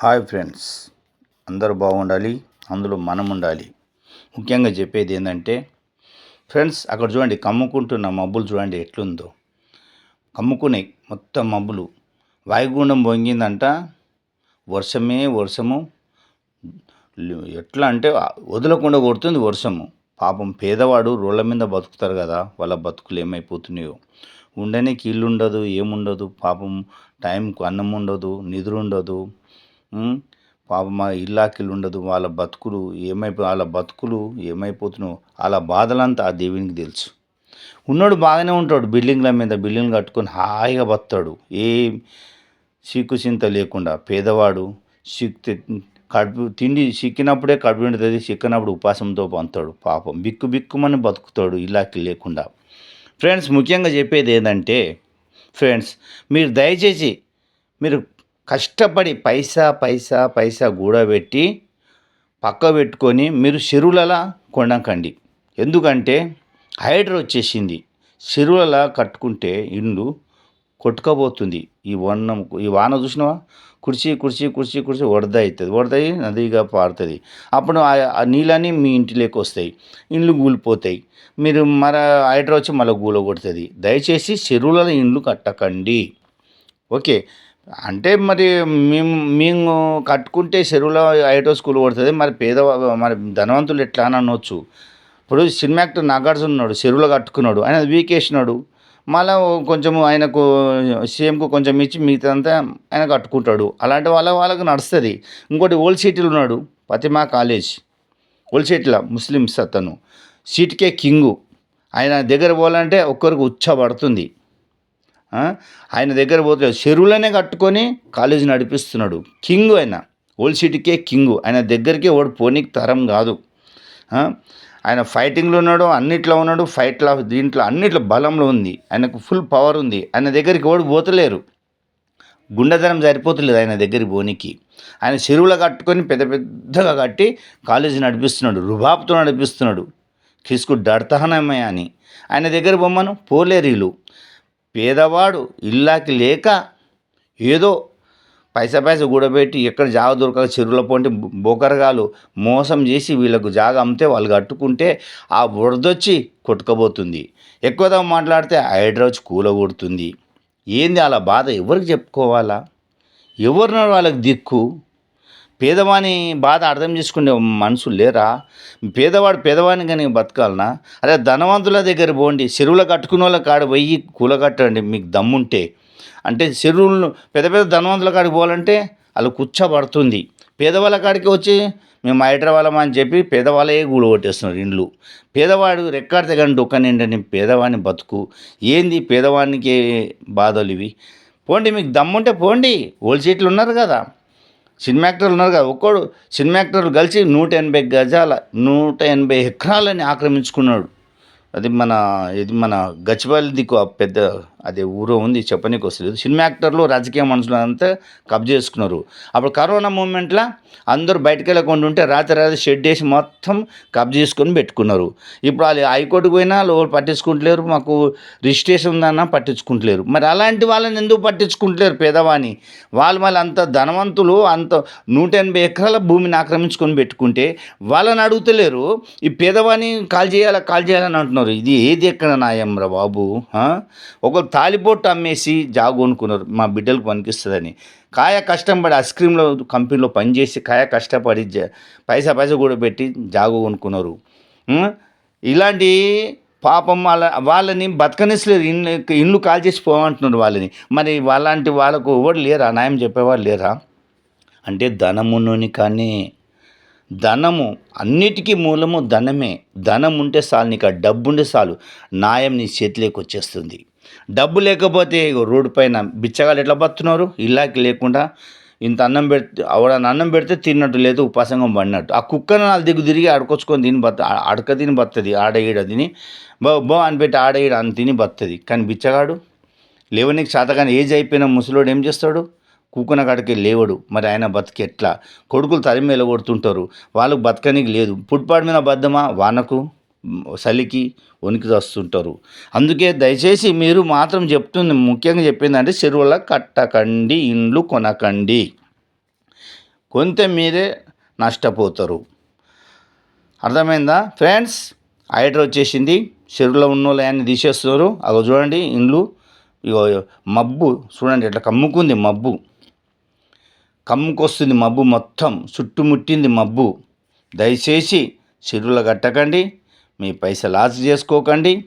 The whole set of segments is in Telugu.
Hi friends. అందరూ బాగుండాలి అందులో మనం ఉండాలి ముఖ్యంగా చెప్పేది ఏంటంటే ఫ్రెండ్స్ అక్కడ చూడండి కమ్ముకుంటున్న మబ్బులు చూడండి ఎట్లుందో. కమ్ముకునే మొత్తం మబ్బులు. వాయుగుండం పొంగిందంట వర్షమే వర్షము. ఎట్లా అంటే వదలకుండా కొడుతుంది వర్షము. పాపం పేదవాడు రోడ్ల మీద బతుకుతారు కదా వాళ్ళ బతుకులు ఏమైపోతున్నాయో. ఉండనే కీళ్ళు ఉండదు ఏముండదు పాపం టైంకు అన్నం ఉండదు నిద్ర ఉండదు పాపం మా ఇల్లాకిల్లు ఉండదు వాళ్ళ బతుకులు ఏమైపో వాళ్ళ బతుకులు ఏమైపోతున్నావు వాళ్ళ బాధలంతా ఆ దేవునికి తెలుసు. ఉన్నాడు బాగానే ఉంటాడు బిల్డింగ్ల మీద బిల్డింగ్ కట్టుకొని హాయిగా బతాడు ఏ చీకు చింత లేకుండా పేదవాడు సిక్కు కడుపు తిండి సిక్కినప్పుడే కడుపు నిండుతుంది సిక్కినప్పుడు ఉపాసంతో పంతాడు పాపం. బిక్కు బిక్కుమని బతుకుతాడు ఇలాకి లేకుండా. ఫ్రెండ్స్ ముఖ్యంగా చెప్పేది ఏంటంటే ఫ్రెండ్స్ మీరు దయచేసి మీరు కష్టపడి పైసా పైసా పైసా కూడబెట్టి పక్క పెట్టుకొని మీరు చెరువులలా కొనకండి. ఎందుకంటే హైడ్రో వచ్చేసింది. చెరువులలా కట్టుకుంటే ఇండ్లు కొట్టుకపోతుంది. ఈ వన్నం ఈ వాన చూసినావా? కుర్చీ కుర్చీ కుర్చీ కుర్చీ వడద అవుతుంది వడదయి నదిగా పారుతుంది. అప్పుడు ఆ- ఆ నీళ్ళని మీ ఇంటిలోకి వస్తాయి. ఇండ్లు కూలిపోతాయి మీరు మర హైడ్రో వచ్చి మళ్ళీ గూల కొడుతుంది దయచేసి చెరువులలో ఇండ్లు కట్టకండి. ఓకే. అంటే మరి మేము మేము కట్టుకుంటే చెరువులో ఐటో స్కూల్ పడుతుంది మరి పేద మరి ధనవంతులు ఎట్లా అని అనొచ్చు. ఇప్పుడు సినిమా యాక్టర్ నాగార్జున ఉన్నాడు చెరువులో కట్టుకున్నాడు. ఆయన వీకేసినాడు. మళ్ళీ కొంచెం ఆయనకు సీఎంకు కొంచెం ఇచ్చి మిగతాదంతా ఆయన కట్టుకుంటాడు. అలాంటి వాళ్ళ వాళ్ళకు నడుస్తుంది. ఇంకోటి ఓల్డ్ సిటీలో ఉన్నాడు ఫతిమా కాలేజ్. ఓల్డ్ సిటీలో ముస్లిమ్స్ అతను. సీట్కే కింగు. ఆయన దగ్గర పోవాలంటే ఒక్కరికి ఉచ్చ పడుతుంది ఆయన దగ్గర పోతే చెరువులనే కట్టుకొని కాలేజీ నడిపిస్తున్నాడు. కింగ్ ఆయన. ఓల్డ్ సిటీకే కింగు. ఆయన దగ్గరికే ఓడి పోనీకి తరం కాదు. ఆయన ఫైటింగ్లో ఉన్నాడు అన్నిట్లో ఉన్నాడు ఫైట్లో దీంట్లో అన్నిట్లో బలంలో ఉంది. ఆయనకు ఫుల్ పవర్ ఉంది. ఆయన దగ్గరికి ఓడి పోతలేరు. గుండెదనం సరిపోతలేదు ఆయన దగ్గరికి పోనీకి. ఆయన చెరువులో కట్టుకొని పెద్ద పెద్దగా కట్టి కాలేజీ నడిపిస్తున్నాడు. రుబాబ్తో నడిపిస్తున్నాడు. కిసుకు డడతహనమే అని. ఆయన దగ్గర బొమ్మను పోలేరీలు. పేదవాడు ఇల్లాకి లేక ఏదో పైసా పైసా కూడబెట్టి ఎక్కడ జాగ దొరకక చెరువుల పొంటి బోకరగాలు మోసం చేసి వీళ్ళకు జాగ అమ్మితే వాళ్ళు కట్టుకుంటే ఆ బురదొచ్చి కొట్టుకపోతుంది. ఎక్కువగా మాట్లాడితే హైడ్రా కూలగొడుతుంది ఏంది అలా బాధ ఎవరికి చెప్పుకోవాలా? ఎవరినో వాళ్ళకి దిక్కు? పేదవాని బాధ అర్థం చేసుకునే మనుషులు లేరా? పేదవాడు పేదవాని కానీ బతకాలనా? అదే ధనవంతుల దగ్గర పోండి. చెరువులో కట్టుకున్న వాళ్ళ కాడ పోయి కూలగట్టండి మీకు దమ్ముంటే. అంటే చెరువులను పెద్ద పెద్ద ధనవంతుల కాడికి పోవాలంటే వాళ్ళు కూర్చోబడుతుంది. పేదవాళ్ళ కాడికి వచ్చి మేము హైదరాబాద్ అని చెప్పి పేదవాళ్ళే గూడు కొట్టేస్తున్నారు ఇండ్లు. పేదవాడు రెక్కాడితే కానీ డొక్క నిండని పేదవాడిని బతుకు. ఏంది పేదవానికి బాధలు ఇవి? పోండి మీకు దమ్ముంటే పోండి. ఓల్డ్ సీట్లు ఉన్నారు కదా. సినిమా యాక్టర్లు ఉన్నారు కదా ఒక్కడు సినిమా యాక్టర్లు కలిసి నూట ఎనభై గజాల నూట ఎనభై ఎకరాలని ఆక్రమించుకున్నాడు. అది మన ఇది మన గచ్చిబౌలి దిక్కు పెద్ద అదే ఊరో ఉంది చెప్పనీకి వస్తలేదు. సినిమా యాక్టర్లు రాజకీయ మనుషులు అంతా కబ్జా చేసుకున్నారు. అప్పుడు కరోనా మూమెంట్లో అందరూ బయటకు వెళ్ళకుండా ఉంటే రాత్రి రాత్రి షెడ్ వేసి మొత్తం కబ్జా చేసుకొని పెట్టుకున్నారు. ఇప్పుడు వాళ్ళు హైకోర్టుకు పోయినా వాళ్ళు పట్టించుకుంటలేరు మాకు రిజిస్ట్రేషన్ ఉందన్నా పట్టించుకుంటలేరు. మరి అలాంటి వాళ్ళని ఎందుకు పట్టించుకుంటలేరు పేదవాని వాళ్ళు మళ్ళీ అంత ధనవంతులు అంత నూట ఎనభై ఎకరాల భూమిని ఆక్రమించుకొని పెట్టుకుంటే వాళ్ళని అడుగుతలేరు ఈ పేదవాని కాల్ చేయాలా కాల్ చేయాలని అంటున్నారు. ఇది ఏది ఎక్కడ నాయం రా బాబు ఒక ఒకరు తాలిబోట్ అమ్మేసి జాగు కొనుక్కున్నారు. మా బిడ్డలకు పనికిస్తుందని. కాయ కష్టపడి ఐస్ క్రీమ్లో కంపెనీలో పనిచేసి కాయ కష్టపడి జ- పైసా పైసా కూడా పెట్టి జాగు కొనుక్కున్నారు. ఇలాంటి పాపం వాళ్ళ వాళ్ళని బతకనిస్తలేరు ఇల్లు ఇల్లు కాల్ చేసి పోమంటున్నారు వాళ్ళని. మరి వాళ్ళంటి వాళ్ళకు ఎవరు లేరా? న్యాయం చెప్పేవాళ్ళు లేరా? అంటే ధనమునుని కానీ ధనము అన్నిటికీ మూలము ధనమే. ధనం ఉంటే చాలు నీకు ఆ డబ్బు ఉంటే చాలు. న్యాయం నీ చేతిలోకి వచ్చేస్తుంది. డబ్బు లేకపోతే రోడ్డు పైన బిచ్చగాళ్ళు ఎట్లా బతున్నారు? ఇల్లాకి లేకుండా ఇంత అన్నం పెడితే ఆవిడని అన్నం పెడితే తిన్నట్టు లేదు ఉపాసంగం పడినట్టు. ఆ కుక్కను నాలుగు దిగు తిరిగి అడకొచ్చుకొని తిని బత అడక తిని బతుంది ఆడ ఈడ తిని బో బో అని పెట్టి ఆడ ఈడ అని తిని బతుంది కానీ బిచ్చగాడు లేవనికి శాతగాని ఏజ్ అయిపోయిన ముసలోడు ఏం చేస్తాడు? కూకున కాడికి లేవడు. మరి ఆయన బతికి ఎట్లా? కొడుకులు తరిమి వెళ్ళగొడుతుంటారు వాళ్ళకు బతకనికి లేదు. పుట్పాడు మీద బద్దమా? వానకు? చలికి వణికి వస్తుంటారు అందుకే దయచేసి మీరు మాత్రం చెప్తుంది ముఖ్యంగా చెప్పిందంటే చెరువుల కట్టకండి ఇండ్లు కొనకండి. కొంత మీరే నష్టపోతారు. అర్థమైందా? ఫ్రెండ్స్ హైడ్రా వచ్చేసింది. చెరువులో ఉన్న వాళ్ళని తీసేస్తున్నారు. అగో చూడండి ఇండ్లు. ఇగో మబ్బు. చూడండి ఇట్లా కమ్ముకుంది మబ్బు. కమ్ముకొస్తుంది మబ్బు మొత్తం. చుట్టుముట్టింది మబ్బు. దయచేసి చెరువులు కట్టకండి. మీ పైసలు లాస్ చేసుకోకండి.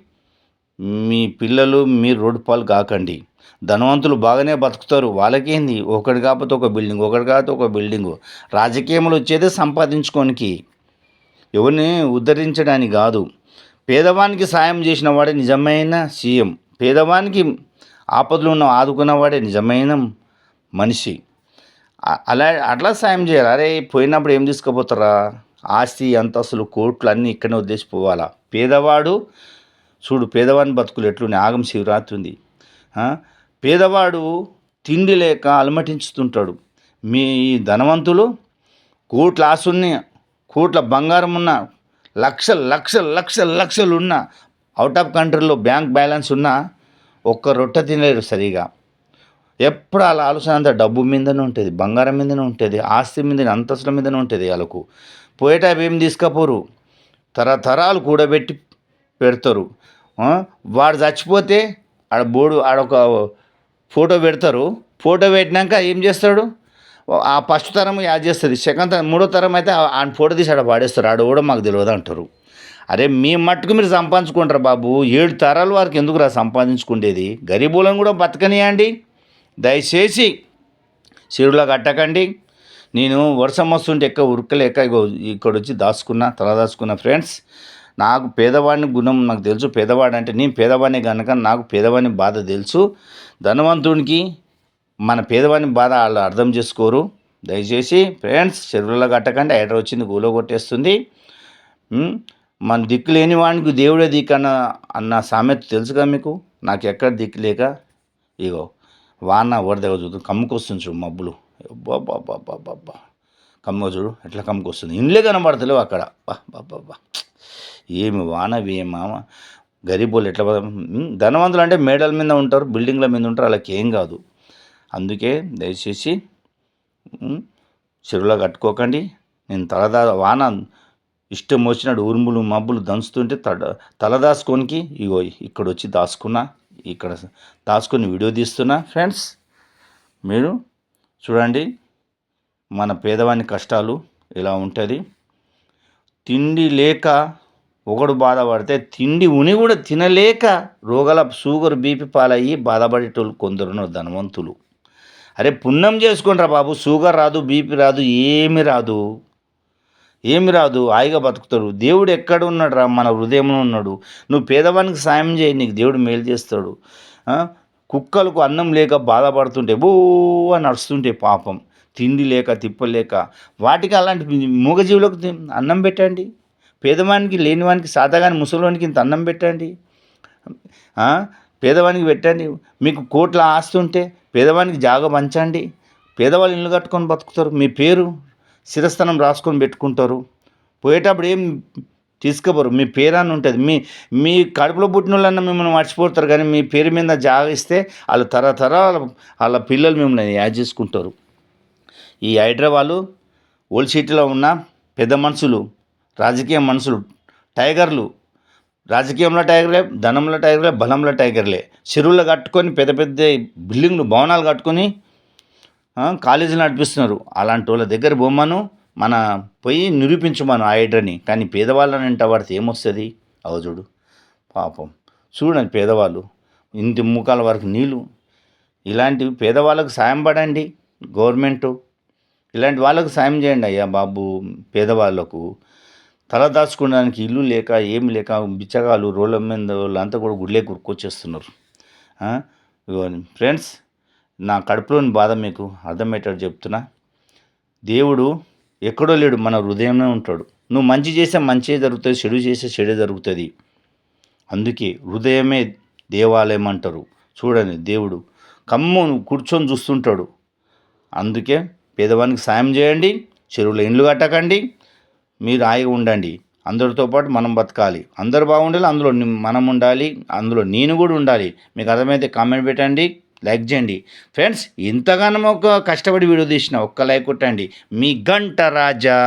మీ పిల్లలు మీరు రోడ్డు పాలు కాకండి. ధనవంతులు బాగానే బతుకుతారు. వాళ్ళకేంది? ఒకటి కాకపోతే ఒక బిల్డింగ్ ఒకటి కాకపోతే ఒక బిల్డింగు. రాజకీయంలో వచ్చేదే సంపాదించుకోనికి. ఎవరిని ఉద్ధరించడానికి కాదు. పేదవానికి సాయం చేసిన వాడే నిజమైన సీఎం. పేదవానికి ఆపదలు ఉన్న ఆదుకున్నవాడే నిజమైన మనిషి. అలా అట్లా సాయం చేయాలి. అరే పోయినప్పుడు ఏం తీసుకుపోతారా? ఆస్తి అంతస్తులు కోట్లు అన్నీ ఇక్కడనే వదిలేసిపోవాలా? పేదవాడు చూడు పేదవాడిని బతుకులు ఎట్లున్నాయి? ఆగం శివరాత్రి ఉంది. పేదవాడు తిండి లేక అలమటించుతుంటాడు. మీ ధనవంతులు కోట్ల ఆశున్ని కోట్ల బంగారం ఉన్న లక్షలు లక్షలు లక్షలు లక్షలు ఉన్న అవుట్ ఆఫ్ కంట్రీలో బ్యాంక్ బ్యాలెన్స్ ఉన్న ఒక్క రొట్టె తినలేరు సరిగా. ఎప్పుడు వాళ్ళ ఆలోచన అంతా డబ్బు మీదనే ఉంటుంది బంగారం మీదనే ఉంటుంది ఆస్తి మీదనే అంతస్తుల మీదనే ఉంటుంది వాళ్ళకు. పోయేటప్పుడు ఏం తీసుకపోరు. తరతరాలు కూడబెట్టి పెడతారు. వాడు చచ్చిపోతే ఆడ బోడు ఆడొక ఫోటో పెడతారు. ఫోటో పెట్టినాక ఏం చేస్తాడు? ఆ ఫస్ట్ తరం యాడ్ చేస్తుంది. సెకండ్ తరం మూడో తరం అయితే ఆ- ఫోటో తీసి ఆడ పాడేస్తారు. ఆడ కూడా మాకు తెలియదు అంటారు. అరే మీ మట్టుకు మీరు సంపాదించుకుంటారు బాబు? ఏడు తరాలు వారికి ఎందుకు రా సంపాదించుకుండేది? గరీబులను కూడా బతకనియండి. దయచేసి చెరువులో కట్టకండి. నేను వర్షం వస్తుంటే ఎక్క ఉరకలేక ఇగో ఇక్కడ వచ్చి దాచుకున్నా తల దాచుకున్న ఫ్రెండ్స్. నాకు పేదవాడిని గుణం నాకు తెలుసు. పేదవాడు అంటే నేను పేదవాడిని కనుక నాకు పేదవాడిని బాధ తెలుసు. ధనవంతునికి మన పేదవాడిని బాధ వాళ్ళు అర్థం చేసుకోరు. దయచేసి ఫ్రెండ్స్ చెరువులో కట్టకండి. ఎడ వచ్చింది గూలో కొట్టేస్తుంది. మన దిక్కు లేని వాడికి దేవుడే దిక్కు అన్న అన్న సామెత తెలుసుగా మీకు? నాకు ఎక్కడ దిక్కు లేక? ఇగో. వాన వరద చూడు కమ్ముకొస్తుంది చూడు మబ్బులు. బాబా కమ్మ చూడు ఎట్లా కమ్ముకొస్తుంది ఇండ్లే కనబడతలేవు అక్కడ. బాబా ఏమి వాన ఏమా గరీబోళ్ళు ఎట్లా ధనవంతులు అంటే మేడల మీద ఉంటారు బిల్డింగ్ల మీద ఉంటారు వాళ్ళకి ఏం కాదు. అందుకే దయచేసి చెరువులో కట్టుకోకండి. నేను తలదా వాన ఇష్టం వచ్చినట్టు ఉరుములు మబ్బులు దంచుతుంటే తడ తలదాసుకోనికి ఇగో ఇక్కడ వచ్చి దాచుకున్నా. ఇక్కడ దాచుకొని వీడియో తీస్తున్నా. ఫ్రెండ్స్ మీరు చూడండి మన పేదవాని కష్టాలు ఇలా ఉంటుంది. తిండి లేక ఒకడు బాధపడితే తిండి ఉని కూడా తినలేక రోగాల షుగర్ బీపీ పాలయ్యి బాధపడేటోళ్ళు కొందరున్నారు ధనవంతులు. అరే పుణ్యం చేసుకుంటారా బాబు షుగర్ రాదు బీపీ రాదు ఏమి రాదు. ఏమి రాదు హాయిగా బతుకుతారు దేవుడు ఎక్కడ ఉన్నాడు రా? మన హృదయంలో ఉన్నాడు. నువ్వు పేదవానికి సాయం చేయి నీకు దేవుడు మేలు చేస్తాడు. కుక్కలకు అన్నం లేక బాధపడుతుంటే బో అని నడుస్తుంటే పాపం. తిండి లేక తిప్పలేక వాటికి అలాంటి మూగజీవులకు అన్నం పెట్టండి. పేదవానికి లేనివానికి సాధాగాని ముసలివానికి ఇంత అన్నం పెట్టండి. పేదవానికి పెట్టండి. మీకు కోట్ల ఆస్తి ఉంటే పేదవానికి జాగ పంచండి. పేదవాళ్ళు ఇల్లు కట్టుకొని బతుకుతారు. మీ పేరు శిరస్థానం రాసుకొని పెట్టుకుంటారు. పోయేటప్పుడు ఏం తీసుకుపోరు మీ పేరు అని ఉంటుంది. మీ మీ కడుపులో పుట్టిన వాళ్ళన్నా మిమ్మల్ని మర్చిపోతారు కానీ మీ పేరు మీద జాగిస్తే వాళ్ళు తరతరాల వాళ్ళ పిల్లలు మిమ్మల్ని యాడ్ చేసుకుంటారు. ఈ హైదరాబాదు ఓల్డ్ సిటీలో ఉన్న పెద్ద మనుషులు రాజకీయ మనుషులు టైగర్లు రాజకీయంలో టైగర్లే ధనంలో టైగర్లే బలంలో టైగర్లే. చెరువులు కట్టుకొని పెద్ద పెద్ద బిల్డింగ్లు భవనాలు కట్టుకొని కాలేజీలు నడిపిస్తున్నారు. అలాంటి వాళ్ళ దగ్గర బొమ్మను మన పోయి నిరూపించమను ఆ హైడ్రని. కానీ పేదవాళ్ళని అంటే వాడితే ఏమొస్తుంది? అవజుడు చూడు. పాపం. చూడండి పేదవాళ్ళు. ఇంటి ముఖాల వరకు నీళ్ళు. ఇలాంటివి పేదవాళ్ళకు సాయం పడండి. గవర్నమెంటు. ఇలాంటి వాళ్ళకు సాయం చేయండి అయ్యా బాబు పేదవాళ్ళకు. తల దాచుకోవడానికి ఇల్లు లేక ఏం లేక బిచ్చగాళ్ళు రోళ్ళ మీద వాళ్ళంతా కూడా గుడ్లే కురుకొచ్చేస్తున్నారు ఫ్రెండ్స్ నా కడుపులోని బాధ మీకు అర్థమయ్యేటట్టు చెప్తున్నా. దేవుడు ఎక్కడో లేడు మన హృదయంలో ఉంటాడు. నువ్వు మంచి చేస్తే మంచి జరుగుతుంది చెడు చేస్తే చెడే జరుగుతుంది. అందుకే హృదయమే దేవాలయం అంటారు. చూడండి దేవుడు కమ్ము కూర్చొని చూస్తుంటాడు. అందుకే పేదవానికి సాయం చేయండి చెరువులో ఇండ్లు కట్టకండి మీరు హాయిగా ఉండండి. అందరితో పాటు మనం బతకాలి. అందరు బాగుండాలి అందులో మనం ఉండాలి అందులో నేను కూడా ఉండాలి. మీకు అర్థమైతే కామెంట్ పెట్టండి. లైక్ చేయండి. ఫ్రెండ్స్ ఇంతగానో ఒక కష్టపడి వీడియో తీసిన ఒక్క లైక్ కొట్టండి. మీ గంట రాజా.